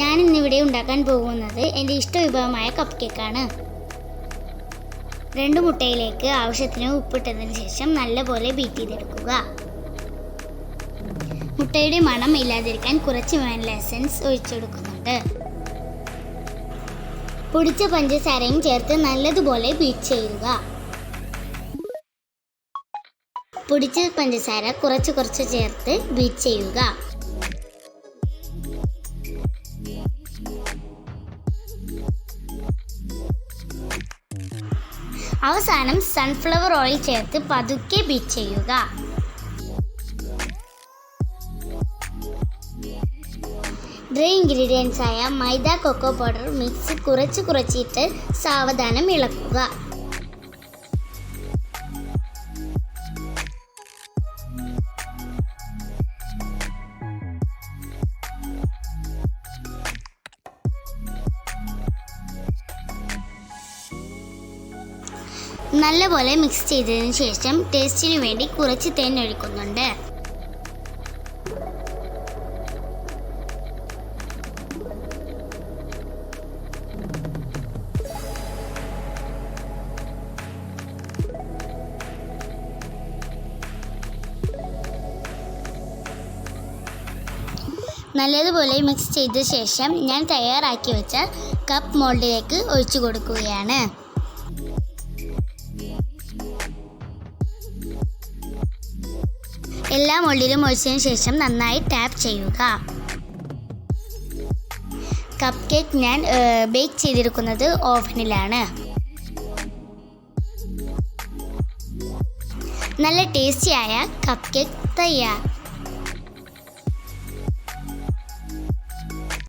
ഞാൻ ഇന്നിവിടെ ഉണ്ടാക്കാൻ പോകുന്നത് എന്റെ ഇഷ്ട വിഭവമായ കപ്പ് കേക്കാണ് രണ്ട് മുട്ടയിലേക്ക് ആവശ്യത്തിന് ഉപ്പിട്ടതിന് ശേഷം നല്ലപോലെ ബീറ്റ് ചെയ്തെടുക്കുക. മുട്ടയുടെ മണം ഇല്ലാതിരിക്കാൻ കുറച്ച് വാനില എസൻസ് ഒഴിച്ചെടുക്കുന്നുണ്ട്. പൊടിച്ച പഞ്ചസാരയും ചേർത്ത് നല്ലതുപോലെ ബീറ്റ് ചെയ്യുക. പൊടിച്ച പഞ്ചസാര കുറച്ച് കുറച്ച് ചേർത്ത് ബീറ്റ് ചെയ്യുക. അവസാനം സൺഫ്ലവർ ഓയിൽ ചേർത്ത് പതുക്കെ ബീറ്റ് ചെയ്യുക. ഡ്രൈ ഇൻഗ്രീഡിയൻസ് ആയ മൈദ കൊക്കോ പൗഡർ മിക്സ് കുറച്ച് കുറച്ചിട്ട് സാവധാനം ഇളക്കുക. നല്ലപോലെ മിക്സ് ചെയ്തതിന് ശേഷം ടേസ്റ്റിന് വേണ്ടി കുറച്ച് തേൻ ഒഴിക്കുന്നുണ്ട്. നല്ലതുപോലെ മിക്സ് ചെയ്ത ശേഷം ഞാൻ തയ്യാറാക്കി വെച്ച കപ്പ് മോൾഡിലേക്ക് ഒഴിച്ചു കൊടുക്കുകയാണ്. എല്ലാ മുള്ളിലും ഒഴിച്ചതിന് ശേഷം നന്നായി ടാപ്പ് ചെയ്യുക. കപ്പ് കേക്ക് ഞാൻ ബേക്ക് ചെയ്തിരിക്കുന്നത് ഓവനിലാണ് നല്ല ടേസ്റ്റിയായ കപ്പ് കേക്ക് തയ്യാർ